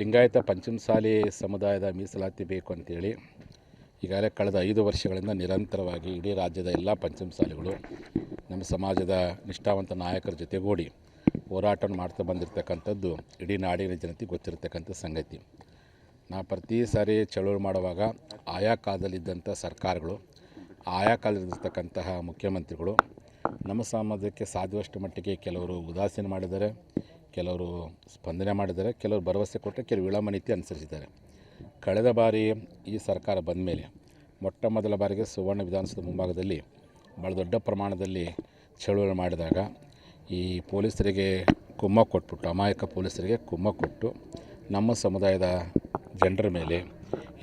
ಲಿಂಗಾಯತ ಪಂಚಮಸಾಲಿ ಸಮುದಾಯದ ಮೀಸಲಾತಿ ಬೇಕು ಅಂತೇಳಿ ಈಗಾಗಲೇ ಕಳೆದ ಐದು ವರ್ಷಗಳಿಂದ ನಿರಂತರವಾಗಿ ಇಡೀ ರಾಜ್ಯದ ಎಲ್ಲ ಪಂಚಮಸಾಲಿಗಳು ನಮ್ಮ ಸಮಾಜದ ನಿಷ್ಠಾವಂತ ನಾಯಕರ ಜೊತೆಗೂಡಿ ಹೋರಾಟವನ್ನು ಮಾಡ್ತಾ ಬಂದಿರತಕ್ಕಂಥದ್ದು ಇಡೀ ನಾಡಿನ ಜನತೆಗೆ ಗೊತ್ತಿರತಕ್ಕಂಥ ಸಂಗತಿ. ನಾವು ಪ್ರತಿ ಸಾರಿ ಚಳುವಳಿ ಮಾಡುವಾಗ ಆಯಾ ಕಾಲದಲ್ಲಿದ್ದಂಥ ಸರ್ಕಾರಗಳು, ಆಯಾ ಕಾಲದಲ್ಲಿರ್ತಕ್ಕಂತಹ ಮುಖ್ಯಮಂತ್ರಿಗಳು ನಮ್ಮ ಸಮಾಜಕ್ಕೆ ಸಾಧ್ಯವಷ್ಟು ಮಟ್ಟಿಗೆ ಕೆಲವರು ಉದಾಸೀನ ಮಾಡಿದ್ದಾರೆ. ಕೆಲವರು ಸ್ಪಂದನೆ ಮಾಡಿದ್ದಾರೆ, ಕೆಲವರು ಭರವಸೆ ಕೊಟ್ಟರೆ ಕೆಲವು ವಿಳಂಬ ನೀತಿ ಅನುಸರಿಸಿದ್ದಾರೆ. ಕಳೆದ ಬಾರಿ ಈ ಸರ್ಕಾರ ಬಂದ ಮೇಲೆ ಮೊಟ್ಟ ಮೊದಲ ಬಾರಿಗೆ ಸುವರ್ಣ ವಿಧಾನಸೌಧ ಮುಂಭಾಗದಲ್ಲಿ ಭಾಳ ದೊಡ್ಡ ಪ್ರಮಾಣದಲ್ಲಿ ಚಳುವಳಿ ಮಾಡಿದಾಗ ಈ ಪೊಲೀಸರಿಗೆ ಕುಮ್ಮ ಕೊಟ್ಬಿಟ್ಟು, ಅಮಾಯಕ ಪೊಲೀಸರಿಗೆ ಕುಮ್ಮ ಕೊಟ್ಟು ನಮ್ಮ ಸಮುದಾಯದ ಜನರ ಮೇಲೆ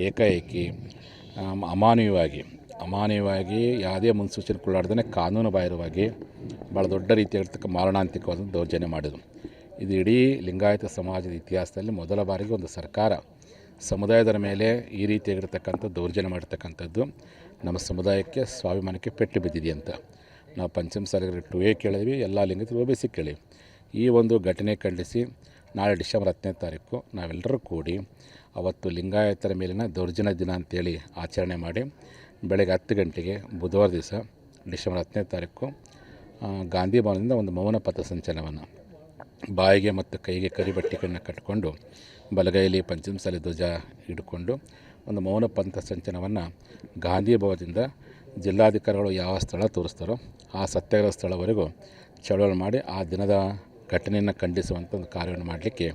ಏಕಾಏಕಿ ಅಮಾನವೀಯವಾಗಿ ಅಮಾನವೀಯವಾಗಿ ಯಾವುದೇ ಮುನ್ಸೂಚನೆ ಕೊಳ್ಳಾರ್ದೇ ಕಾನೂನು ಬಾಹಿರವಾಗಿ ಭಾಳ ದೊಡ್ಡ ರೀತಿಯಾಗಿರ್ತಕ್ಕ ಮಾರಣಾಂತಿಕವಾದ ದೌರ್ಜನ್ಯ ಮಾಡಿದರು. ಇದು ಇಡೀ ಲಿಂಗಾಯತ ಸಮಾಜದ ಇತಿಹಾಸದಲ್ಲಿ ಮೊದಲ ಬಾರಿಗೆ ಒಂದು ಸರ್ಕಾರ. ಸಮುದಾಯದರ ಮೇಲೆ ಈ ರೀತಿಯಾಗಿರ್ತಕ್ಕಂಥ ದೌರ್ಜನ್ಯ ಮಾಡಿರ್ತಕ್ಕಂಥದ್ದು ನಮ್ಮ ಸಮುದಾಯಕ್ಕೆ, ಸ್ವಾಭಿಮಾನಕ್ಕೆ ಪೆಟ್ಟು ಬಿದ್ದಿದೆ ಅಂತ. ನಾವು ಪಂಚಮಸಾಲಿಗರಿಗೆ ಟು ಎ ಕೇಳಿದ್ವಿ, ಎಲ್ಲ ಲಿಂಗದ ಬಿ ಸಿ ಕೇಳಿ ಈ ಒಂದು ಘಟನೆ ಖಂಡಿಸಿ ನಾಳೆ ಡಿಸೆಂಬರ್ ಹತ್ತನೇ ತಾರೀಕು ನಾವೆಲ್ಲರೂ ಕೂಡಿ ಅವತ್ತು ಲಿಂಗಾಯತರ ಮೇಲಿನ ದೌರ್ಜನ್ಯ ದಿನ ಅಂತೇಳಿ ಆಚರಣೆ ಮಾಡಿ ಬೆಳಗ್ಗೆ ಹತ್ತು ಗಂಟೆಗೆ ಬುಧವಾರ ದಿವಸ ಡಿಸೆಂಬರ್ ಹತ್ತನೇ ತಾರೀಕು ಗಾಂಧಿ ಭವನದಿಂದ ಒಂದು ಮೌನ ಪಥ ಪಥಸಂಚಲನವನ್ನು ಬಾಯಿಗೆ ಮತ್ತು ಕೈಗೆ ಕರಿಬಟ್ಟಿಗಳನ್ನು ಕಟ್ಟಿಕೊಂಡು ಬಲಗೈಯಲ್ಲಿ ಪಂಚಮಸಾಲಿ ಧ್ವಜ ಹಿಡ್ಕೊಂಡು ಒಂದು ಮೌನ ಪಂಥ ಸಂಚನವನ್ನು ಗಾಂಧಿ ಭವನದಿಂದ ಜಿಲ್ಲಾಧಿಕಾರಿಗಳು ಯಾವ ಸ್ಥಳ ತೋರಿಸ್ತಾರೋ ಆ ಸತ್ಯಾಗ್ರಹ ಸ್ಥಳವರೆಗೂ ಚಳವಳಿ ಮಾಡಿ ಆ ದಿನದ ಘಟನೆಯನ್ನು ಖಂಡಿಸುವಂಥ ಒಂದು ಕಾರ್ಯವನ್ನು ಮಾಡಲಿಕ್ಕೆ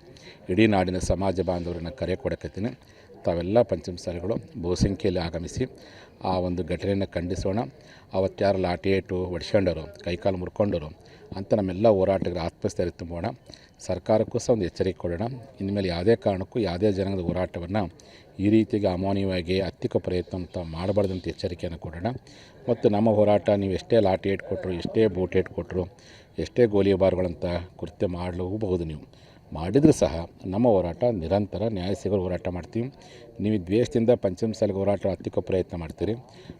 ಇಡೀ ನಾಡಿನ ಸಮಾಜ ಬಾಂಧವರನ್ನು ಕರೆ ಕೊಡಕತ್ತೀನಿ. ತಾವೆಲ್ಲ ಪಂಚಮಸಾಲಿಗಳು ಬಹುಸಂಖ್ಯೆಯಲ್ಲಿ ಆಗಮಿಸಿ ಆ ಒಂದು ಘಟನೆಯನ್ನು ಖಂಡಿಸೋಣ. ಅವತ್ತು ಯಾರು ಲಾಠಿ ಏಟು ಹೊಡ್ಸ್ಕೊಂಡರು, ಕೈಕಾಲು ಮುರ್ಕೊಂಡರು. ಅಂತ ನಮ್ಮೆಲ್ಲ ಹೋರಾಟಗಾರ ಆತ್ಮಸ್ಥೈರ್ಯ ತುಂಬೋಣ. ಸರ್ಕಾರಕ್ಕೂ ಸಹ ಒಂದು ಎಚ್ಚರಿಕೆ ಕೊಡೋಣ. ಇನ್ಮೇಲೆ ಯಾವುದೇ ಕಾರಣಕ್ಕೂ ಯಾವುದೇ ಜನಾಂಗದ ಹೋರಾಟವನ್ನು ಈ ರೀತಿಯಾಗಿ ಅಮಾನ್ಯವಾಗಿ ಅತ್ತಿಕ ಪ್ರಯತ್ನ ಅಂತ ಮಾಡಬಾರ್ದಂತ ಎಚ್ಚರಿಕೆಯನ್ನು ಕೊಡೋಣ. ಮತ್ತು ನಮ್ಮ ಹೋರಾಟ ನೀವು ಎಷ್ಟೇ ಲಾಠಿ ಏಟ್ ಕೊಟ್ಟರು ಎಷ್ಟೇ ಬೂಟ್ ಏಟ್ ಕೊಟ್ಟರು ಎಷ್ಟೇ ಗೋಲಿಬಾರ್ಗಳಂತ ಕೃತ್ಯ ಮಾಡಲೂಬಹುದು ನೀವು. ಮಾಡಿದರೂ ಸಹ ನಮ್ಮ ಹೋರಾಟ ನಿರಂತರ ನ್ಯಾಯ ಸಿಗಲು ಹೋರಾಟ ಮಾಡ್ತೀವಿ. ನೀವು ದ್ವೇಷದಿಂದ ಪಂಚಮಸಾಲಿಗೆ ಹೋರಾಟ ಹತ್ತಿಕ್ಕೋ ಪ್ರಯತ್ನ ಮಾಡ್ತೀರಿ.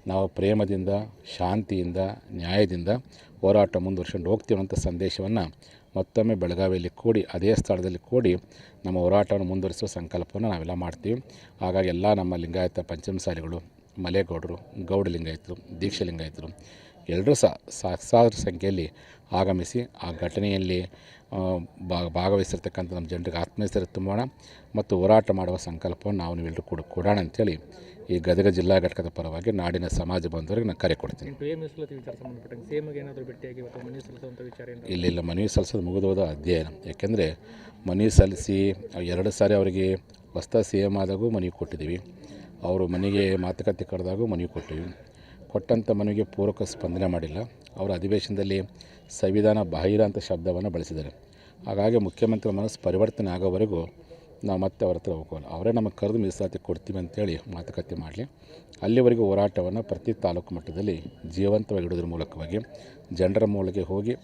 ನಾವು ಪ್ರೇಮದಿಂದ, ಶಾಂತಿಯಿಂದ, ನ್ಯಾಯದಿಂದ ಹೋರಾಟ ಮುಂದುವರ್ಸ್ಕೊಂಡು ಹೋಗ್ತೀವಿ ಅಂತ ಸಂದೇಶವನ್ನು ಮತ್ತೊಮ್ಮೆ ಬೆಳಗಾವಿಯಲ್ಲಿ ಕೂಡಿ, ಅದೇ ಸ್ಥಳದಲ್ಲಿ ಕೂಡಿ ನಮ್ಮ ಹೋರಾಟವನ್ನು ಮುಂದುವರಿಸುವ ಸಂಕಲ್ಪವನ್ನು ನಾವೆಲ್ಲ ಮಾಡ್ತೀವಿ. ಹಾಗಾಗಿ ಎಲ್ಲ ನಮ್ಮ ಲಿಂಗಾಯತ ಪಂಚಮಸಾಲಿಗಳು ಮಲೆಗೌಡರು ಗೌಡ ಲಿಂಗಾಯತರು ಎಲ್ಲರೂ ಸಹ ಸಹಸ್ರಾರು ಸಂಖ್ಯೆಯಲ್ಲಿ ಆಗಮಿಸಿ ಆ ಘಟನೆಯಲ್ಲಿ ಭಾಗ ಭಾಗವಹಿಸಿರ್ತಕ್ಕಂಥ ನಮ್ಮ ಜನರಿಗೆ ಆತ್ಮಸ್ಥೈರ್ಯ ತುಂಬೋಣ ಮತ್ತು ಹೋರಾಟ ಮಾಡುವ ಸಂಕಲ್ಪವನ್ನು ನಾವು ನೀವೆಲ್ಲರೂ ಕೂಡ ಕೊಡೋಣ ಅಂತೇಳಿ ಈ ಗದಗ ಜಿಲ್ಲಾ ಘಟಕದ ಪರವಾಗಿ ನಾಡಿನ ಸಮಾಜ ಬಾಂಧವರಿಗೆ ನಾನು ಕರೆ ಕೊಡ್ತೀನಿ. ಭೇಟಿಯಾಗಿ ಮನವಿ ಸಲ್ಲಿಸೋದು ಮುಗಿದೋದ ಅಧ್ಯಯನ. ಯಾಕೆಂದರೆ ಮನವಿ ಸಲ್ಲಿಸಿ ಎರಡು ಸಾರಿ ಅವರಿಗೆ ಹೊಸ ಸಿ ಎಂ ಆದಾಗೂ ಮನವಿ ಕೊಟ್ಟಿದ್ದೀವಿ. ಅವರು ಮನೆಗೆ ಮಾತುಕತೆ ಕರೆದಾಗೂ ಮನವಿ ಕೊಟ್ಟಿವಿ. ಕೊಟ್ಟಂಥ ಮನವಿಗೆ ಪೂರಕ ಸ್ಪಂದನೆ ಮಾಡಿಲ್ಲ. ಅವರ ಅಧಿವೇಶನದಲ್ಲಿ ಸಂವಿಧಾನ ಬಾಹಿರ ಅಂತ ಶಬ್ದವನ್ನು ಬಳಸಿದ್ದಾರೆ. ಹಾಗಾಗಿ ಮುಖ್ಯಮಂತ್ರಿ ಮನಸ್ಸು ಪರಿವರ್ತನೆ ಆಗೋವರೆಗೂ ನಾವು ಮತ್ತೆ ಅವ್ರ ಹತ್ರ ಹೋಗೋಲ್ಲ. ಅವರೇ ನಮಗೆ ಕರೆದು ಮೀಸಲಾತಿ ಕೊಡ್ತೀವಿ ಅಂತೇಳಿ ಮಾತುಕತೆ ಮಾಡಲಿ. ಅಲ್ಲಿವರೆಗೂ ಹೋರಾಟವನ್ನು ಪ್ರತಿ ತಾಲೂಕು ಮಟ್ಟದಲ್ಲಿ ಜೀವಂತವಾಗಿ ಇಡೋದ್ರ ಮೂಲಕವಾಗಿ ಜನರ ಮೂಲಕ ಹೋಗಿ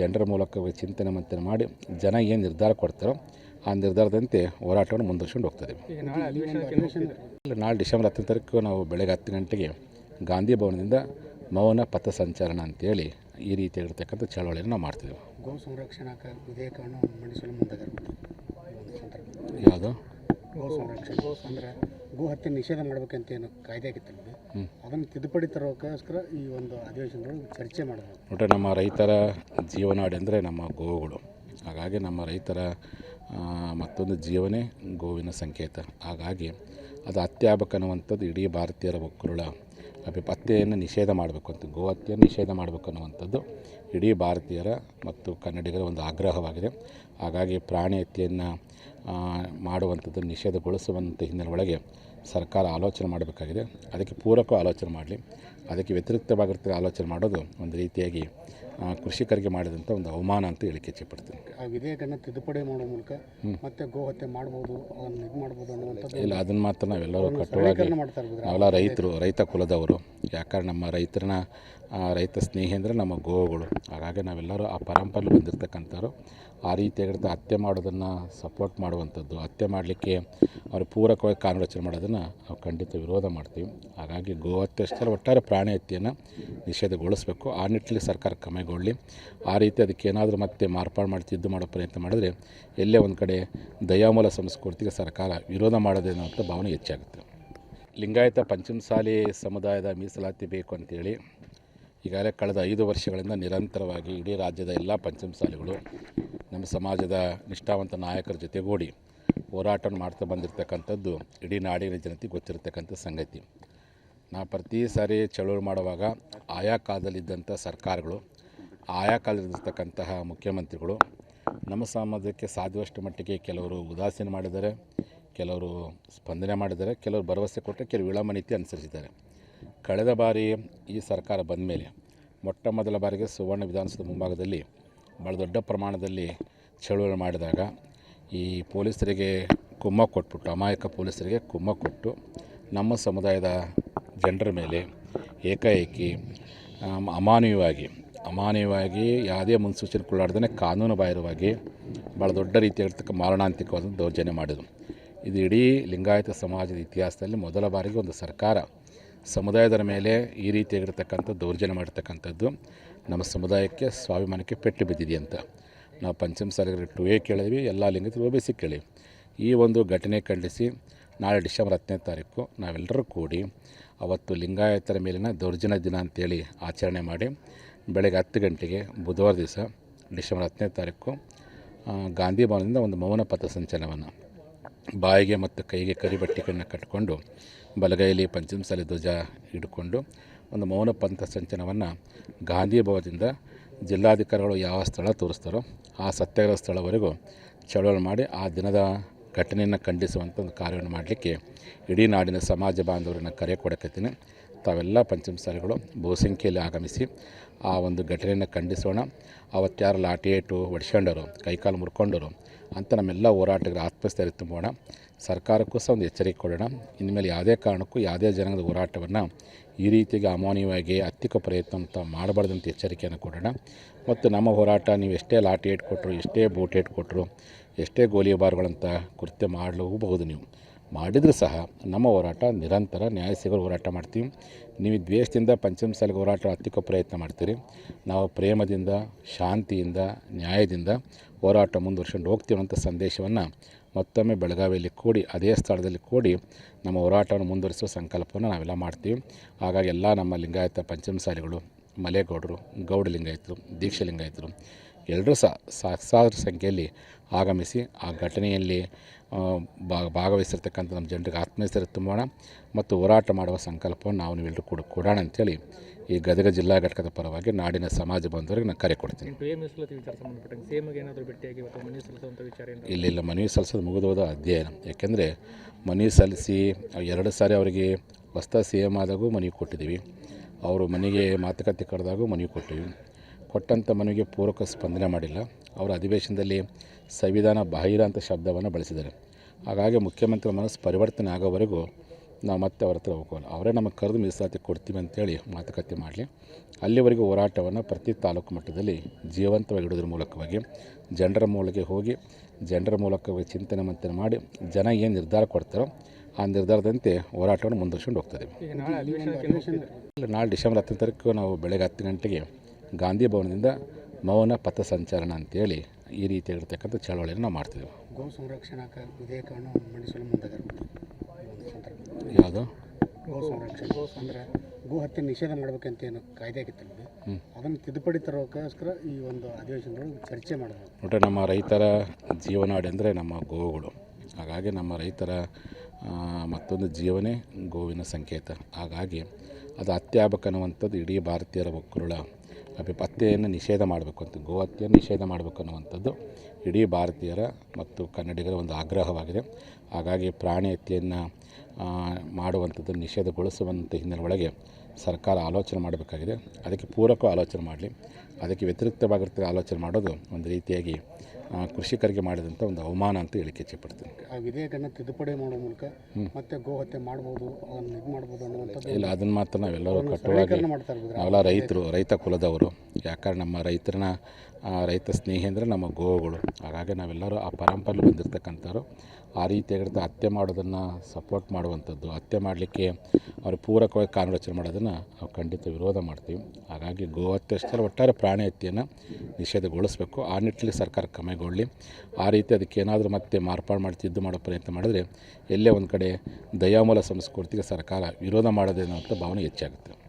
ಜನರ ಮೂಲಕವಾಗಿ ಚಿಂತನೆ ಮಂತನೆ ಮಾಡಿ ಜನ ಏನು ನಿರ್ಧಾರ ಕೊಡ್ತಾರೋ ಆ ನಿರ್ಧಾರದಂತೆ ಹೋರಾಟವನ್ನು ಮುಂದುವರ್ಸ್ಕೊಂಡು ಹೋಗ್ತದೆ ನಾಳೆ ಡಿಸೆಂಬರ್ ಹತ್ತನೇ ತಾರೀಕು ನಾವು ಬೆಳಗ್ಗೆ ಹತ್ತು ಗಂಟೆಗೆ ಗಾಂಧಿ ಭವನದಿಂದ ಮೌನ ಪಥ ಸಂಚಲನ ಅಂತೇಳಿ ಈ ರೀತಿಯಾಗಿರ್ತಕ್ಕಂಥ ಚಳವಳಿಯನ್ನು ನಾವು ಮಾಡ್ತಿದ್ದೆವು. ಗೋ ಸಂರಕ್ಷಣಾ ವಿಧೇಯಕವನ್ನು ಮಂಡಿಸಲು ಸಂದರ್ಭ ಯಾವುದು? ಗೋ ಸಂರಕ್ಷಣೆ. ಅಂದರೆ ಗೋ ಹತ್ಯೆ ನಿಷೇಧ ಮಾಡಬೇಕಂತ ಏನು ಕಾಯ್ದೆ ಆಗಿತ್ತು ಅದನ್ನು ತಿದ್ದುಪಡಿ ತರೋಕ್ಕೋಸ್ಕರ ಈ ಒಂದು ಅಧಿವೇಶನದೊಳಗೆ ಚರ್ಚೆ ಮಾಡೋದು ನೋಡ್ರಿ ನಮ್ಮ ರೈತರ ಜೀವನಾಡಿ ಅಂದರೆ ನಮ್ಮ ಗೋವುಗಳು. ಹಾಗಾಗಿ ನಮ್ಮ ರೈತರ ಮತ್ತೊಂದು ಜೀವನೇ ಗೋವಿನ ಸಂಕೇತ. ಹಾಗಾಗಿ ಅದು ಹತ್ಯೆ ಆಗ್ಬೇಕನ್ನುವಂಥದ್ದು ಇಡೀ ಭಾರತೀಯರ ಒಕ್ಕರುಳ. ಅಭಿ ಹತ್ಯೆಯನ್ನು ನಿಷೇಧ ಮಾಡಬೇಕು ಅಂತ ಗೋ ಹತ್ಯೆಯನ್ನು ನಿಷೇಧ ಮಾಡಬೇಕು ಅನ್ನುವಂಥದ್ದು ಇಡೀ ಭಾರತೀಯರ ಮತ್ತು ಕನ್ನಡಿಗರ ಒಂದು ಆಗ್ರಹವಾಗಿದೆ. ಹಾಗಾಗಿ ಪ್ರಾಣಿ ಹತ್ಯೆಯನ್ನು ಮಾಡುವಂಥದ್ದನ್ನು ನಿಷೇಧಗೊಳಿಸುವಂಥ ಹಿನ್ನೆಲೆ ಒಳಗೆ ಸರ್ಕಾರ ಆಲೋಚನೆ ಮಾಡಬೇಕಾಗಿದೆ. ಅದಕ್ಕೆ ಪೂರಕ ಆಲೋಚನೆ ಮಾಡಲಿ. ಅದಕ್ಕೆ ವ್ಯತಿರಿಕ್ತವಾಗಿರ್ತಾರೆ ಆಲೋಚನೆ ಮಾಡೋದು ಒಂದು ರೀತಿಯಾಗಿ ಕೃಷಿಕರಿಗೆ ಮಾಡಿದಂಥ ಒಂದು ಅವಮಾನ ಅಂತ ಹೇಳಿಕೆ ಇಚ್ಛೆಪಡ್ತೀನಿ ಆ ವಿಧೇಯಕನ ತಿದ್ದುಪಡಿ ಮಾಡೋ ಮೂಲಕ ಮತ್ತೆ ಗೋ ಹತ್ಯೆ ಮಾಡ್ಬೋದು ಅದನ್ನು ಇದು ಮಾಡ್ಬೋದು ಅನ್ನುವಂಥದ್ದು ಇಲ್ಲ ಅದನ್ನು ಮಾತ್ರ ನಾವೆಲ್ಲರೂ ಕಟ್ಟುವಾಗಿ ನಾವೆಲ್ಲ ರೈತರು ರೈತ ಕುಲದವರು ಯಾಕಂದ್ರೆ ನಮ್ಮ ರೈತರನ್ನ ರೈತ ಸ್ನೇಹಿ ಅಂದರೆ ನಮ್ಮ ಗೋವುಗಳು ಹಾಗಾಗಿ ನಾವೆಲ್ಲರೂ ಆ ಪರಂಪರೆ ಬಂದಿರತಕ್ಕಂಥವ್ರು ಆ ರೀತಿಯಾಗಿರ್ತ ಹತ್ಯೆ ಮಾಡೋದನ್ನು ಸಪೋರ್ಟ್ ಮಾಡುವಂಥದ್ದು ಹತ್ಯೆ ಮಾಡಲಿಕ್ಕೆ ಅವರು ಪೂರಕವಾಗಿ ಕಾನೂನು ರಚನೆ ಮಾಡೋದನ್ನು ನಾವು ಖಂಡಿತ ವಿರೋಧ ಮಾಡ್ತೀವಿ. ಹಾಗಾಗಿ ಗೋ ಹತ್ಯೆ ಅಷ್ಟರ ಒಟ್ಟಾರೆ ಪ್ರಾಣಿ ಹತ್ಯೆಯನ್ನು ನಿಷೇಧಗೊಳಿಸಬೇಕು. ಆ ನಿಟ್ಟಿನಲ್ಲಿ ಸರ್ಕಾರ ಕ್ರಮಗೊಳ್ಳಿ ಆ ರೀತಿ ಅದಕ್ಕೆ ಏನಾದರೂ ಮತ್ತೆ ಮಾರ್ಪಾಡು ಮಾಡಿ ತಿದ್ದು ಮಾಡೋ ಪ್ರಯತ್ನ ಮಾಡಿದ್ರೆ ಎಲ್ಲೇ ಒಂದು ಕಡೆ ದಯಾಮೂಲ ಸಂಸ್ಕೃತಿಗೆ ಸರ್ಕಾರ ವಿರೋಧ ಮಾಡೋದೇನೋ ಅಂತ ಭಾವನೆ ಹೆಚ್ಚಾಗುತ್ತೆ. ಲಿಂಗಾಯತ ಪಂಚಮಸಾಲಿ ಸಮುದಾಯದ ಮೀಸಲಾತಿ ಬೇಕು ಅಂತೇಳಿ ಈಗಾಗಲೇ ಕಳೆದ ಐದು ವರ್ಷಗಳಿಂದ ನಿರಂತರವಾಗಿ ಇಡೀ ರಾಜ್ಯದ ಎಲ್ಲ ಪಂಚಮಸಾಲಿಗಳು ನಮ್ಮ ಸಮಾಜದ ನಿಷ್ಠಾವಂತ ನಾಯಕರ ಜೊತೆಗೂಡಿ ಹೋರಾಟವನ್ನು ಮಾಡ್ತಾ ಬಂದಿರತಕ್ಕಂಥದ್ದು ಇಡೀ ನಾಡಿನ ಜನತೆ ಗೊತ್ತಿರತಕ್ಕಂಥ ಸಂಗತಿ. ನಾ ಪ್ರತಿ ಸಾರಿ ಚಳುವಳಿ ಮಾಡುವಾಗ ಆಯಾ ಕಾಲದಲ್ಲಿದ್ದಂಥ ಸರ್ಕಾರಗಳು ಆಯಾ ಕಾಲದಲ್ಲಿರ್ತಕ್ಕಂತಹ ಮುಖ್ಯಮಂತ್ರಿಗಳು ನಮ್ಮ ಸಮಾಜಕ್ಕೆ ಸಾಧ್ಯವಷ್ಟು ಮಟ್ಟಿಗೆ ಕೆಲವರು ಉದಾಸೀನ ಮಾಡಿದ್ದಾರೆ, ಕೆಲವರು ಸ್ಪಂದನೆ ಮಾಡಿದ್ದಾರೆ, ಕೆಲವರು ಭರವಸೆ ಕೊಟ್ಟರೆ ಕೆಲವು ವಿಳಂಬ ನೀತಿ ಅನುಸರಿಸಿದ್ದಾರೆ. ಕಳೆದ ಬಾರಿ ಈ ಸರ್ಕಾರ ಬಂದ ಮೇಲೆ ಮೊಟ್ಟ ಮೊದಲ ಬಾರಿಗೆ ಸುವರ್ಣ ವಿಧಾನಸೌಧ ಮುಂಭಾಗದಲ್ಲಿ ಭಾಳ ದೊಡ್ಡ ಪ್ರಮಾಣದಲ್ಲಿ ಚಳುವಳಿ ಮಾಡಿದಾಗ ಈ ಪೊಲೀಸರಿಗೆ ಕುಮ್ಮ ಕೊಟ್ಬಿಟ್ಟು, ಅಮಾಯಕ ಪೊಲೀಸರಿಗೆ ಕುಮ್ಮ ಕೊಟ್ಟು ನಮ್ಮ ಸಮುದಾಯದ ಜನರ ಮೇಲೆ ಏಕಾಏಕಿ, ಅಮಾನವೀಯವಾಗಿ ಅಮಾನವೀಯವಾಗಿ ಯಾವುದೇ ಮುನ್ಸೂಚನೆ ಕೊಡಲಾರ್ದೇ ಕಾನೂನು ಬಾಹಿರವಾಗಿ ಭಾಳ ದೊಡ್ಡ ರೀತಿಯಾಗಿರ್ತಕ್ಕ ಮಾರಣಾಂತಿಕವಾದ ದೌರ್ಜನ್ಯ ಮಾಡಿದರು. ಇದು ಇಡೀ ಲಿಂಗಾಯತ ಸಮಾಜದ ಇತಿಹಾಸದಲ್ಲಿ ಮೊದಲ ಬಾರಿಗೆ ಒಂದು ಸರ್ಕಾರ ಸಮುದಾಯದ ಮೇಲೆ ಈ ರೀತಿಯಾಗಿರ್ತಕ್ಕಂಥ ದೌರ್ಜನ್ಯ ಮಾಡಿರ್ತಕ್ಕಂಥದ್ದು ನಮ್ಮ ಸಮುದಾಯಕ್ಕೆ, ಸ್ವಾಭಿಮಾನಕ್ಕೆ ಪೆಟ್ಟು ಬಿದ್ದಿದೆ ಅಂತ. ನಾವು ಪಂಚಮಸಾಲಿಗರ ಟು ಎ ಕೇಳಿದ್ವಿ, ಎಲ್ಲ ಲಿಂಗಿತರು ಬಿ ಸಿ ಈ ಒಂದು ಘಟನೆ ಖಂಡಿಸಿ ನಾಳೆ ಡಿಸೆಂಬರ್ ಹತ್ತನೇ ತಾರೀಕು ನಾವೆಲ್ಲರೂ ಕೂಡಿ ಅವತ್ತು ಲಿಂಗಾಯತರ ಮೇಲಿನ ದೌರ್ಜನ್ಯ ದಿನ ಅಂತೇಳಿ ಆಚರಣೆ ಮಾಡಿ ಬೆಳಗ್ಗೆ ಹತ್ತು ಗಂಟೆಗೆ ಬುಧವಾರ ದಿವಸ ಡಿಸೆಂಬರ್ ಹತ್ತನೇ ತಾರೀಕು ಗಾಂಧಿ ಭವನದಿಂದ ಒಂದು ಮೌನ ಪಥಸಂಚಲನವನ್ನು ಬಾಯಿಗೆ ಮತ್ತು ಕೈಗೆ ಕರಿಬಟ್ಟಿಗಳನ್ನ ಕಟ್ಟಿಕೊಂಡು ಬಲಗೈಯಲ್ಲಿ ಪಂಚಮಸಾಲೆ ಧ್ವಜ ಹಿಡ್ಕೊಂಡು ಒಂದು ಮೌನ ಪಂಥ ಸಂಚಲನವನ್ನು ಗಾಂಧಿ ಭವನದಿಂದ ಜಿಲ್ಲಾಧಿಕಾರಿಗಳು ಯಾವ ಸ್ಥಳ ತೋರಿಸ್ತಾರೋ ಆ ಸತ್ಯಾಗ್ರಹ ಸ್ಥಳವರೆಗೂ ಚಳವಳಿ ಮಾಡಿ ಆ ದಿನದ ಘಟನೆಯನ್ನು ಖಂಡಿಸುವಂಥ ಒಂದು ಕಾರ್ಯವನ್ನು ಮಾಡಲಿಕ್ಕೆ ಇಡೀ ನಾಡಿನ ಸಮಾಜ ಬಾಂಧವರನ್ನು ಕರೆ ಕೊಡಕತ್ತೀನಿ. ತಾವೆಲ್ಲ ಪಂಚಮಸಾಲಿಗಳು ಬಹುಸಂಖ್ಯೆಯಲ್ಲಿ ಆಗಮಿಸಿ ಆ ಒಂದು ಘಟನೆಯನ್ನು ಖಂಡಿಸೋಣ. ಅವತ್ತು ಯಾರು ಲಾಠಿ ಏಟು ಹೊಡ್ಸ್ಕೊಂಡರು, ಕೈಕಾಲು ಮುರ್ಕೊಂಡರು. ಅಂತ ನಮ್ಮೆಲ್ಲ ಹೋರಾಟಗಳ ಆತ್ಮಸ್ಥೈರ್ಯ ತುಂಬೋಣ. ಸರ್ಕಾರಕ್ಕೂ ಸಹ ಒಂದು ಎಚ್ಚರಿಕೆ ಕೊಡೋಣ. ಇನ್ಮೇಲೆ ಯಾವುದೇ ಕಾರಣಕ್ಕೂ ಯಾವುದೇ ಜನಾಂಗದ ಹೋರಾಟವನ್ನು ಈ ರೀತಿಗೆ ಅಮಾನ್ಯವಾಗಿ ಹತ್ತಿಕ್ಕ ಪ್ರಯತ್ನ ಅಂತ ಮಾಡಬಾರ್ದಂತ ಎಚ್ಚರಿಕೆಯನ್ನು ಕೊಡೋಣ. ಮತ್ತು ನಮ್ಮ ಹೋರಾಟ ನೀವು ಎಷ್ಟೇ ಲಾಠಿ ಏಟ್ ಕೊಟ್ಟರು ಎಷ್ಟೇ ಬೂಟ್ ಏಟ್ ಕೊಟ್ಟರು ಎಷ್ಟೇ ಗೋಲಿಬಾರ್ಗಳಂತ ಕೃತ್ಯ ಮಾಡಲೂಬಹುದು ನೀವು. ಮಾಡಿದರೂ ಸಹ ನಮ್ಮ ಹೋರಾಟ ನಿರಂತರ ನ್ಯಾಯ ಸಿಗಲು ಹೋರಾಟ ಮಾಡ್ತೀವಿ. ನೀವು ದ್ವೇಷದಿಂದ ಪಂಚಮಸಾಲಿಗೆ ಹೋರಾಟ ಹತ್ತಿಕ್ಕೋ ಪ್ರಯತ್ನ ಮಾಡ್ತೀರಿ. ನಾವು ಪ್ರೇಮದಿಂದ, ಶಾಂತಿಯಿಂದ, ನ್ಯಾಯದಿಂದ ಹೋರಾಟ ಮುಂದುವರ್ಸ್ಕೊಂಡು ಹೋಗ್ತೀವಂಥ ಸಂದೇಶವನ್ನು ಮತ್ತೊಮ್ಮೆ ಬೆಳಗಾವಿಯಲ್ಲಿ ಕೂಡಿ, ಅದೇ ಸ್ಥಳದಲ್ಲಿ ಕೂಡಿ ನಮ್ಮ ಹೋರಾಟವನ್ನು ಮುಂದುವರಿಸುವ ಸಂಕಲ್ಪವನ್ನು ನಾವೆಲ್ಲ ಮಾಡ್ತೀವಿ. ಹಾಗಾಗಿ ಎಲ್ಲ ನಮ್ಮ ಲಿಂಗಾಯತ ಪಂಚಮಸಾಲಿಗಳು ಮಲೆಗೌಡರು ಗೌಡ ಲಿಂಗಾಯತರು ಎಲ್ಲರೂ ಸಹ ಸಹಸ್ರಾರು ಸಂಖ್ಯೆಯಲ್ಲಿ ಆಗಮಿಸಿ ಆ ಘಟನೆಯಲ್ಲಿ ಭಾಗ ಭಾಗವಹಿಸಿರ್ತಕ್ಕಂಥ ನಮ್ಮ ಜನರಿಗೆ ಆತ್ಮಸ್ಥೈರ್ಯ ತುಂಬೋಣ ಮತ್ತು ಹೋರಾಟ ಮಾಡುವ ಸಂಕಲ್ಪವನ್ನು ನಾವು ನೀವೆಲ್ಲರೂ ಕೂಡ ಕೊಡೋಣ ಅಂಥೇಳಿ ಈ ಗದಗ ಜಿಲ್ಲಾ ಘಟಕದ ಪರವಾಗಿ ನಾಡಿನ ಸಮಾಜ ಬಾಂಧವರಿಗೆ ನಾನು ಕರೆ ಕೊಡ್ತೀನಿ. ಇವತ್ತು ಮನವಿ ವಿಚಾರ ಏನಾದ್ರು ಇಲ್ಲ ಇಲ್ಲ ಮನವಿ ಸಲ್ಲಿಸೋದು ಮುಗಿದೋದ ಅಧ್ಯಯನ. ಯಾಕೆಂದರೆ ಮನವಿ ಸಲ್ಲಿಸಿ ಎರಡು ಸಾರಿ ಅವರಿಗೆ ಹೊಸ ಸಿ ಎಂ ಆದಾಗೂ ಮನವಿ ಕೊಟ್ಟಿದ್ದೀವಿ. ಅವರು ಮನೆಗೆ ಮಾತುಕತೆ ಕರೆದಾಗೂ ಮನವಿ ಕೊಟ್ಟಿವಿ ಕೊಟ್ಟಂಥ ಮನವಿಗೆ ಪೂರಕ ಸ್ಪಂದನೆ ಮಾಡಿಲ್ಲ. ಅವರ ಅಧಿವೇಶನದಲ್ಲಿ ಸಂವಿಧಾನ ಬಾಹಿರ ಅಂತ ಶಬ್ದವನ್ನು ಬಳಸಿದ್ದಾರೆ. ಹಾಗಾಗಿ ಮುಖ್ಯಮಂತ್ರಿ ಮನಸ್ಸು ಪರಿವರ್ತನೆ ಆಗೋವರೆಗೂ ನಾವು ಮತ್ತೆ ಅವ್ರ ಹತ್ರ ಹೋಗೋಲ್ಲ. ಅವರೇ ನಮಗೆ ಕರೆದು ಮೀಸಲಾತಿ ಕೊಡ್ತೀವಿ ಅಂತೇಳಿ ಮಾತುಕತೆ ಮಾಡಲಿ. ಅಲ್ಲಿವರೆಗೂ ಹೋರಾಟವನ್ನು ಪ್ರತಿ ತಾಲೂಕು ಮಟ್ಟದಲ್ಲಿ ಜೀವಂತವಾಗಿ ಇಡೋದ್ರ ಮೂಲಕವಾಗಿ ಜನರ ಮೂಲಕ ಹೋಗಿ ಜನರ ಮೂಲಕ ಚಿಂತನೆ ಮಂತನೆ ಮಾಡಿ ಜನ ಏನು ನಿರ್ಧಾರ ಕೊಡ್ತಾರೋ ಆ ನಿರ್ಧಾರದಂತೆ ಹೋರಾಟವನ್ನು ಮುಂದುವರ್ಸ್ಕೊಂಡು ಹೋಗ್ತದೆ ನಾಳೆ ಡಿಸೆಂಬರ್ ಹತ್ತನೇ ತಾರೀಕು ನಾವು ಬೆಳಗ್ಗೆ ಹತ್ತು ಗಂಟೆಗೆ ಗಾಂಧಿ ಭವನದಿಂದ ಮೌನ ಪಥ ಸಂಚಲನ ಅಂತೇಳಿ ಈ ರೀತಿಯಾಗಿರ್ತಕ್ಕಂಥ ಚಳವಳಿಯನ್ನು ನಾವು ಮಾಡ್ತೀವಿ ಗೋ ಸಂರಕ್ಷಣಾ ವಿಧೇಯಕವನ್ನು ಮಂಡಿಸಲು ಮುಂದೆ ಈ ಯಾವುದು? ಗೋ ಸಂರಕ್ಷಣೆ. ಅಂದರೆ ಗೋ ಹತ್ಯೆ ನಿಷೇಧ ಮಾಡಬೇಕಂತ ಏನು ಕಾಯ್ದೆ ಆಗಿತ್ತು ಅದನ್ನು ತಿದ್ದುಪಡಿ ತರೋಕ್ಕೋಸ್ಕರ ಈ ಒಂದು ಅಧಿವೇಶನಗಳು ಚರ್ಚೆ ಮಾಡಬೇಕು. ನೋಡ್ರಿ ನಮ್ಮ ರೈತರ ಜೀವನಾಡಿ ಅಂದರೆ ನಮ್ಮ ಗೋವುಗಳು ಹಾಗಾಗಿ ನಮ್ಮ ರೈತರ ಮತ್ತೊಂದು ಜೀವನೇ ಗೋವಿನ ಸಂಕೇತ. ಹಾಗಾಗಿ ಅದು ಹತ್ಯೆ ಆಗ್ಬೇಕನ್ನುವಂಥದ್ದು ಇಡೀ ಭಾರತೀಯರ ಒಕ್ಕರುಳ. ಅಭಿ ಹತ್ಯೆಯನ್ನು ನಿಷೇಧ ಮಾಡಬೇಕು ಅಂತ ಗೋ ಹತ್ಯೆಯನ್ನು ನಿಷೇಧ ಮಾಡಬೇಕು ಅನ್ನುವಂಥದ್ದು ಇಡೀ ಭಾರತೀಯರ ಮತ್ತು ಕನ್ನಡಿಗರ ಒಂದು ಆಗ್ರಹವಾಗಿದೆ. ಹಾಗಾಗಿ ಪ್ರಾಣಿ ಹತ್ಯೆಯನ್ನು ಮಾಡುವಂಥದ್ದು ನಿಷೇಧಗೊಳಿಸುವಂಥ ಹಿನ್ನೆಲೆ ಒಳಗೆ ಸರ್ಕಾರ ಆಲೋಚನೆ ಮಾಡಬೇಕಾಗಿದೆ. ಅದಕ್ಕೆ ಪೂರಕ ಆಲೋಚನೆ ಮಾಡಲಿ. ಅದಕ್ಕೆ ವ್ಯತಿರಿಕ್ತವಾಗಿರ್ತದೆ ಆಲೋಚನೆ ಮಾಡೋದು ಒಂದು ರೀತಿಯಾಗಿ ಕೃಷಿಕರಿಗೆ ಮಾಡಿದಂಥ ಒಂದು ಅವಮಾನ ಅಂತ ಹೇಳಿಕೆ ಇಚ್ಛೆಪಡ್ತೀನಿ. ಆ ವಿಧೇಯಕನ ತಿದ್ದುಪಡಿ ಮಾಡುವ ಮೂಲಕ ಮತ್ತೆ ಗೋ ಹತ್ಯೆ ಮಾಡ್ಬೋದು ಮಾಡ್ಬೋದು ಅನ್ನುವಂಥದ್ದು ಇಲ್ಲ ಅದನ್ನು ಮಾತ್ರ ನಾವೆಲ್ಲರೂ ಕಟ್ಟುವಾಗಿ ನಾವೆಲ್ಲ ರೈತರು ರೈತ ಕುಲದವರು ಯಾಕಂದ್ರೆ ನಮ್ಮ ರೈತರನ್ನ ರೈತ ಸ್ನೇಹಿ ಅಂದರೆ ನಮ್ಮ ಗೋವುಗಳು. ಹಾಗಾಗಿ ನಾವೆಲ್ಲರೂ ಆ ಪರಂಪರೆ ಬಂದಿರತಕ್ಕಂಥವ್ರು. ಆ ರೀತಿಯಾಗಿರ್ತ ಹತ್ಯೆ ಮಾಡೋದನ್ನು ಸಪೋರ್ಟ್ ಮಾಡುವಂಥದ್ದು, ಹತ್ಯೆ ಮಾಡಲಿಕ್ಕೆ ಅವರು ಪೂರಕವಾಗಿ ಕಾನೂನು ರಚನೆ ಮಾಡೋದನ್ನು ನಾವು ಖಂಡಿತ ವಿರೋಧ ಮಾಡ್ತೀವಿ. ಹಾಗಾಗಿ ಗೋ ಹತ್ಯೆ ಅಷ್ಟೇ ಒಟ್ಟಾರೆ ಪ್ರಾಣಿ ಹತ್ಯೆಯನ್ನು ನಿಷೇಧಗೊಳಿಸಬೇಕು. ಆ ನಿಟ್ಟಿನಲ್ಲಿ ಸರ್ಕಾರ ಕ್ರಮಗೊಳ್ಳಿ. ಆ ರೀತಿ ಅದಕ್ಕೆ ಏನಾದರೂ ಮತ್ತೆ ಮಾರ್ಪಾಡು ಮಾಡಿ ತಿದ್ದು ಮಾಡೋ ಪ್ರಯತ್ನ ಮಾಡಿದ್ರೆ ಎಲ್ಲೇ ಒಂದು ಕಡೆ ದಯಾಮೂಲ ಸಂಸ್ಕೃತಿಗೆ ಸರ್ಕಾರ ವಿರೋಧ ಮಾಡೋದೇನೋ ಅಂತ ಭಾವನೆ ಹೆಚ್ಚಾಗುತ್ತೆ.